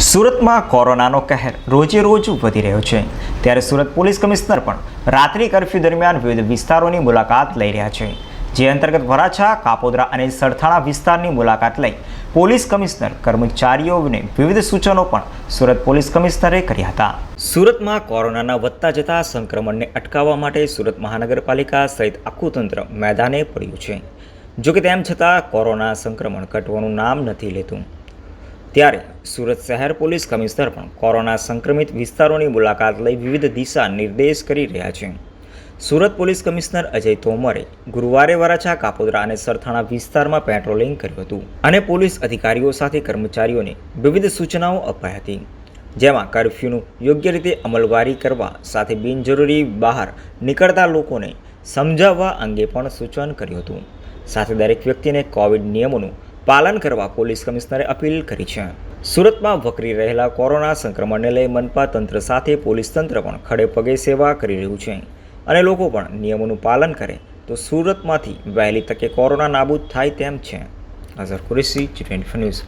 સુરતમાં કોરોનાનો કહેર રોજે રોજ વધી રહ્યો છે. ત્યારે સુરત પોલીસ કમિશનર પણ રાત્રિ કર્ફ્યુ દરમિયાન વિવિધ વિસ્તારોની મુલાકાત લઈ રહ્યા છે. જે અંતર્ગત વરાછા, કાપોદરા અને સરથાણા વિસ્તારની મુલાકાત લઈ પોલીસ કમિશનર કર્મચારીઓને વિવિધ સૂચનો પણ સુરત પોલીસ કમિશનરે કર્યા હતા. સુરતમાં કોરોનાના વધતા જતા સંક્રમણને અટકાવવા માટે સુરત મહાનગરપાલિકા સહિત આખું તંત્ર મેદાને પડ્યું છે. જોકે તેમ છતાં કોરોના સંક્રમણ ઘટવાનું નામ નથી લેતું. ત્યારે સુરત શહેર પોલીસ કમિશનર પણ કોરોના સંક્રમિત વિસ્તારોની મુલાકાત લઈ વિવિધ દિશા નિર્દેશ કરી રહ્યા છે. સુરત પોલીસ કમિશનર અજય તોમરે ગુરુવારે વરાછા, કાપોદરા અને સરથાણા વિસ્તારમાં પેટ્રોલિંગ કર્યું હતું અને પોલીસ અધિકારીઓ સાથે કર્મચારીઓને વિવિધ સૂચનાઓ અપાઈ હતી. જેમાં કર્ફ્યુનું યોગ્ય રીતે અમલવારી કરવા સાથે બિનજરૂરી બહાર નીકળતા લોકોને સમજાવવા અંગે પણ સૂચન કર્યું હતું. સાથે દરેક વ્યક્તિને કોવિડ નિયમોનું પાલન કરવા પોલીસ કમિશનરે અપીલ કરી છે. સુરતમાં વકરી રહેલા કોરોના સંક્રમણને લઈ મનપા તંત્ર સાથે પોલીસ તંત્ર પણ ખડે પગે સેવા કરી રહ્યું છે અને લોકો પણ નિયમોનું પાલન કરે તો સુરતમાંથી વહેલી તકે કોરોના નાબૂદ થાય તેમ છે. Azhar Qureshi ji twenty news